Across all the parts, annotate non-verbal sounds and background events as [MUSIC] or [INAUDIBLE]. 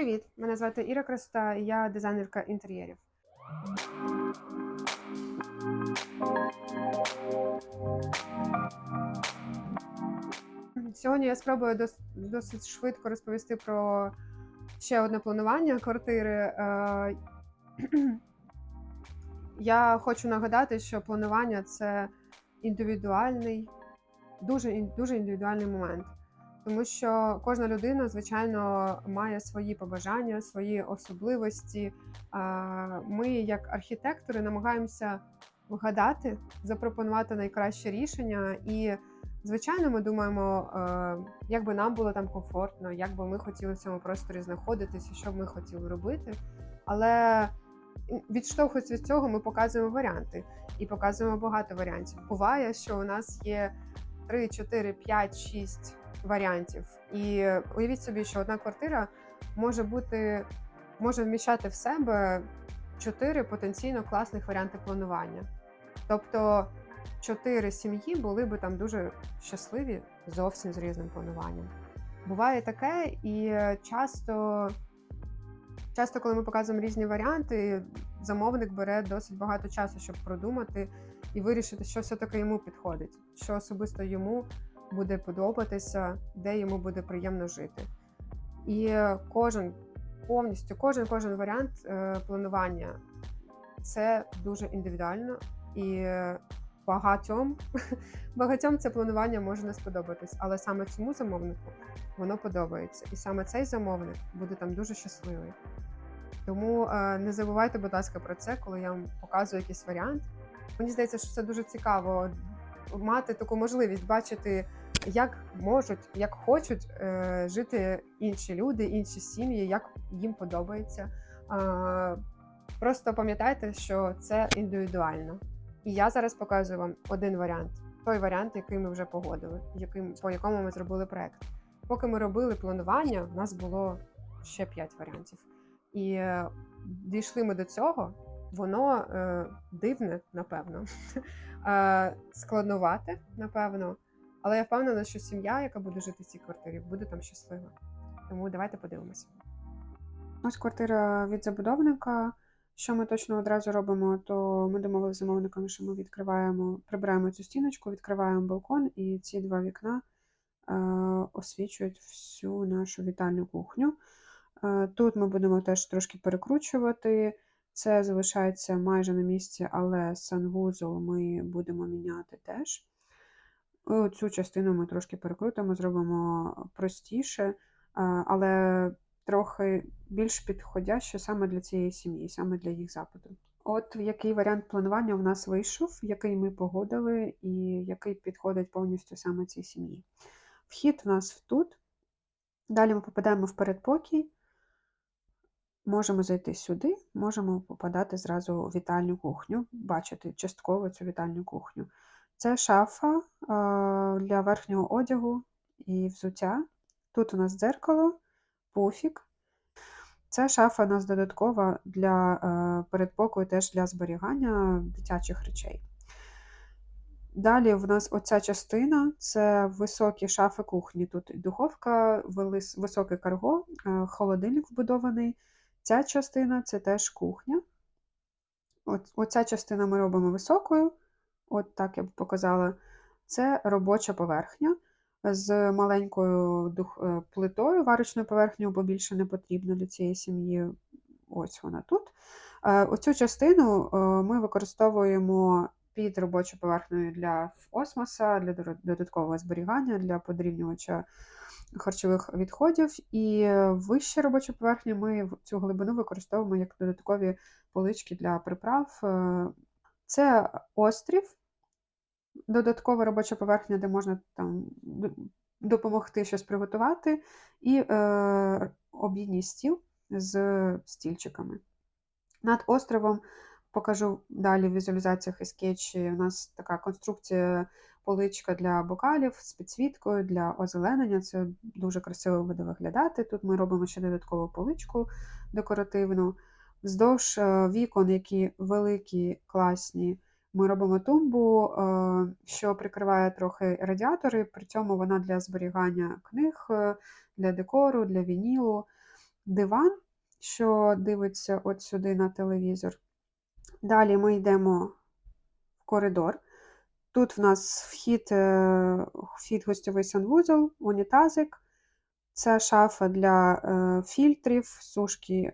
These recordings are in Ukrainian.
Привіт! Мене звати Іра Краста, я дизайнерка інтер'єрів. Сьогодні я спробую дос- досить швидко розповісти про ще одне планування квартири. Е, [CLEARS THROAT] Я хочу нагадати, що планування це індивідуальний, дуже, дуже індивідуальний момент. Тому що кожна людина, звичайно, має свої побажання, свої особливості. Ми, як архітектори, намагаємося вгадати, запропонувати найкраще рішення. І, звичайно, ми думаємо, е, як би нам було там комфортно, як би ми хотіли в цьому просторі знаходитися, що б ми хотіли робити. Але відштовхуючись від цього, ми показуємо варіанти і показуємо багато варіантів. Буває, що у нас є 3, 4, 5, 6 варіантів. І уявіть собі, що одна квартира може бути, може вміщати в себе 4 потенційно класних варіанти планування. Тобто чотири сім'ї були би там дуже щасливі зовсім з різним плануванням. Буває таке, і часто, часто, коли ми показуємо різні варіанти, замовник бере досить багато часу, щоб продумати і вирішити, що все-таки йому підходить, що особисто йому буде подобатися, де йому буде приємно жити. І кожен повністю, кожен кожен варіант е, планування це дуже індивідуально і багатьом, [LAUGHS] багатьом це планування може не сподобатись, але саме цьому замовнику воно подобається. І саме цей замовник буде там дуже щасливий. Тому е, не забувайте, будь ласка, про це, коли я вам показую якийсь варіант. Мені здається, що це дуже цікаво мати таку можливість бачити, як можуть, як хочуть е, жити інші люди, інші сім'ї, як їм подобається. Е, просто пам'ятайте, що це індивідуально. І я зараз показую вам один варіант той варіант, який ми вже погодили, яким, по якому ми зробили проект. Поки ми робили планування, в нас було ще 5 варіантів. І е, дійшли ми до цього, воно е, дивне, напевно, [LAUGHS] е, складнувате, напевно. Але я впевнена, що сім'я, яка буде жити в цій квартирі, буде там щаслива. Тому давайте подивимося. Ось квартира від забудовника. Що ми точно одразу робимо, то ми домовилися з замовниками, що ми відкриваємо, прибираємо цю стіночку, відкриваємо балкон, і ці два вікна е, освічують всю нашу вітальну кухню. Е, тут ми будемо теж трошки перекручувати. Це залишається майже на місці, але санвузол ми будемо міняти теж. Цю частину ми трошки перекрутимо, зробимо простіше, але трохи більш підходяще саме для цієї сім'ї, саме для їх запиту. От який варіант планування в нас вийшов, який ми погодили, і який підходить повністю саме цій сім'ї. Вхід у нас тут. Далі ми попадаємо в передпокій. Можемо зайти сюди, можемо попадати зразу у вітальню кухню, бачити частково цю вітальню кухню. Це шафа для верхнього одягу і взуття. Тут у нас дзеркало, пуфік. Це шафа у нас додаткова для е, передпокою, теж для зберігання дитячих речей. Далі в нас оця частина це високі шафи кухні. Тут духовка, високе карго, е, холодильник вбудований. Ця частина це теж кухня. Оця частина ми робимо високою, от так я б показала. Це робоча поверхня з маленькою е, плитою, варочною поверхнею, бо більше не потрібно для цієї сім'ї. Ось вона тут. Е, оцю частину е, ми використовуємо під робочу поверхнею для осмоса, для додаткового зберігання, для подрівнювача харчових відходів. І вище робочу поверхню ми цю глибину використовуємо як додаткові полички для приправ. Це острів, додаткова робоча поверхня, де можна там допомогти щось приготувати, і е, обідній стіл з стільчиками. Над островом покажу далі в візуалізаціях і скетчі. У нас така конструкція поличка для бокалів з підсвіткою, для озеленення. Це дуже красиво буде виглядати. Тут ми робимо ще додаткову поличку декоративну. Вздовж е, вікон, які великі, класні. Ми робимо тумбу, е, що прикриває трохи радіатори, при цьому вона для зберігання книг, е, для декору, для вінілу. диван, що дивиться от сюди на телевізор. Далі ми йдемо в коридор. Тут в нас вхід, е, вхід гостьовий санвузол, унітазик. Це шафа для фільтрів, сушки,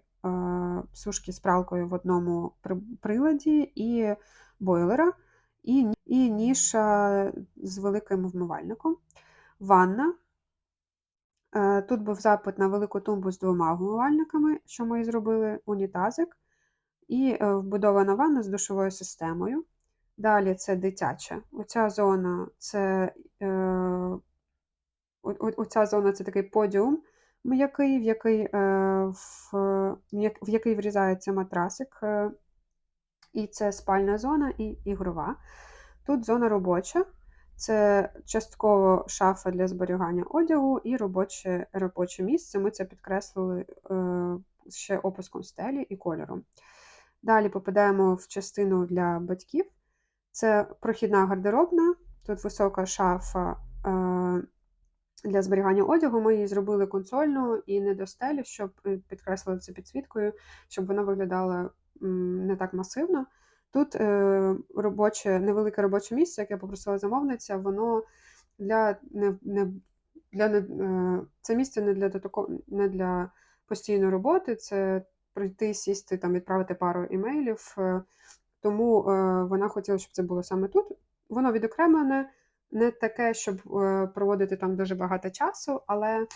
сушки з пралкою в одному приладі і бойлера, і, і ніша з великим вмивальником. Ванна. Е, Тут був запит на велику тумбу з двома вмивальниками, що ми і зробили, унітазик, і е, вбудована ванна з душовою системою. Далі це дитяча. Оця зона це е, оця зона це такий подіум м'який, в який, в, в який врізається матрасик. І це спальна зона і ігрова. Тут зона робоча. Це частково шафа для зберігання одягу і робоче, робоче місце. Ми це підкреслили е, ще опуском стелі і кольором. Далі попадаємо в частину для батьків. Це прохідна гардеробна, тут висока шафа е, для зберігання одягу. Ми її зробили консольну і не до стелі, щоб е, підкреслили це підсвіткою, щоб вона виглядала не так масивно. Тут е, робоче, невелике робоче місце, яке попросила замовниця, воно для не, не, для не, е, це місце не для не для постійної роботи, це прийти, сісти, там, відправити пару імейлів. е, Тому вона хотіла, щоб це було саме тут. Воно відокремлене, не таке, щоб проводити там дуже багато часу, але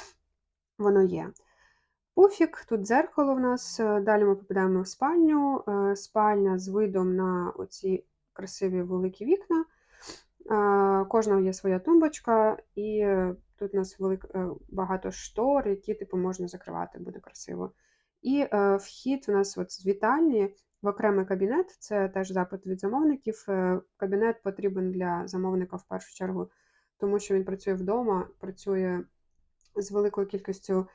воно є. Пуфік, тут дзеркало в нас. е, Далі ми попадаємо в спальню. е, Спальня з видом на оці красиві великі вікна. Е, Кожного є своя тумбочка, і тут у нас велик, багато штор, які типу можна закривати, буде красиво. І вхід у нас от з вітальні в окремий кабінет. Це теж запит від замовників. Кабінет потрібен для замовника в першу чергу, тому що він працює вдома, працює з великою кількістю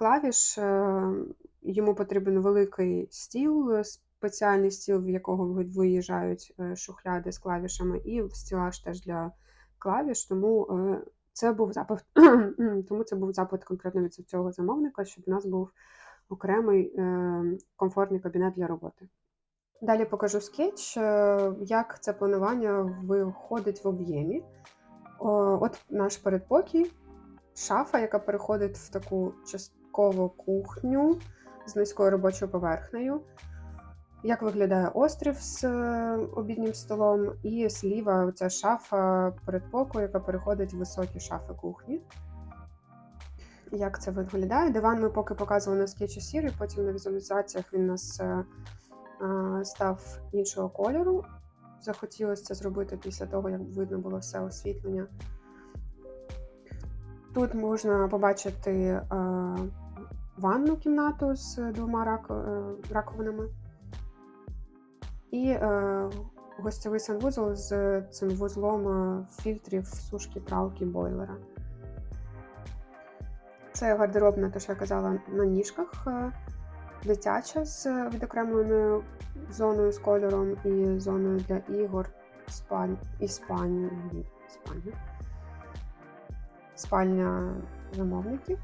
клавіш. е, Йому потрібен великий стіл, е, спеціальний стіл, в якого виїжджають е, шухляди з клавішами, і стілаж теж для клавіш. Тому це був запит, [CLEARS THROAT] тому це був запит конкретно від цього замовника, щоб у нас був окремий комфортний кабінет для роботи. Далі покажу скетч, як це планування виходить в об'ємі. От наш передпокій, шафа, яка переходить в таку частково кухню з низькою робочою поверхнею. Як виглядає острів з е, обіднім столом, і зліва оця шафа передпокою, яка переходить в високі шафи кухні. Як це виглядає? Диван ми поки показували на скетчі сірий, потім на візуалізаціях він у нас е, е, став іншого кольору. Захотілося це зробити після того, як видно було все освітлення. Тут можна побачити ванну кімнату з двома рак, е, раковинами. І е, гостьовий санвузол з цим вузлом е, фільтрів сушки, пралки, бойлера. Це гардеробна, те, що я казала, на ніжках. Дитяча з відокремленою зоною з кольором і зоною для ігор, спаль... і спальня. Спальня замовників.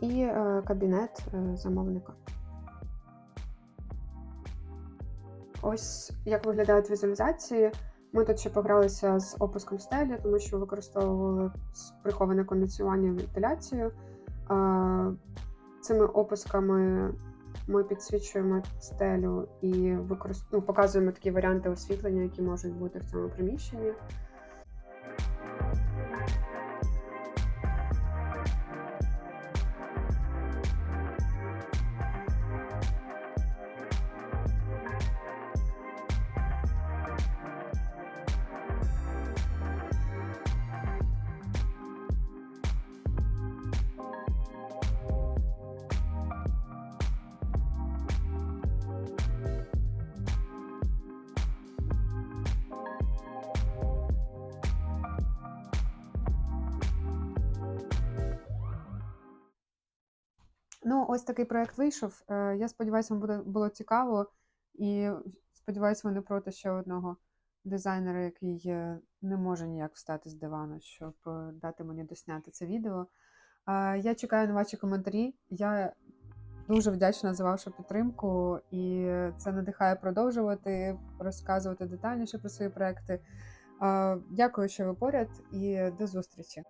І е, кабінет е, замовника. Ось як виглядають візуалізації. Ми тут ще погралися з опуском стелі, тому що використовували приховане кондиціювання і вентиляцію. Цими опусками ми підсвічуємо стелю і використ... ну, показуємо такі варіанти освітлення, які можуть бути в цьому приміщенні. Ну, ось такий проект вийшов. Е, я сподіваюся, вам буде було цікаво. І сподіваюся, ви не проти ще одного дизайнера, який е, не може ніяк встати з дивану, щоб е, дати мені досняти це відео. Я чекаю на ваші коментарі. Я дуже вдячна за вашу підтримку, і це надихає продовжувати розказувати детальніше про свої проекти. Дякую, що ви поряд, і до зустрічі.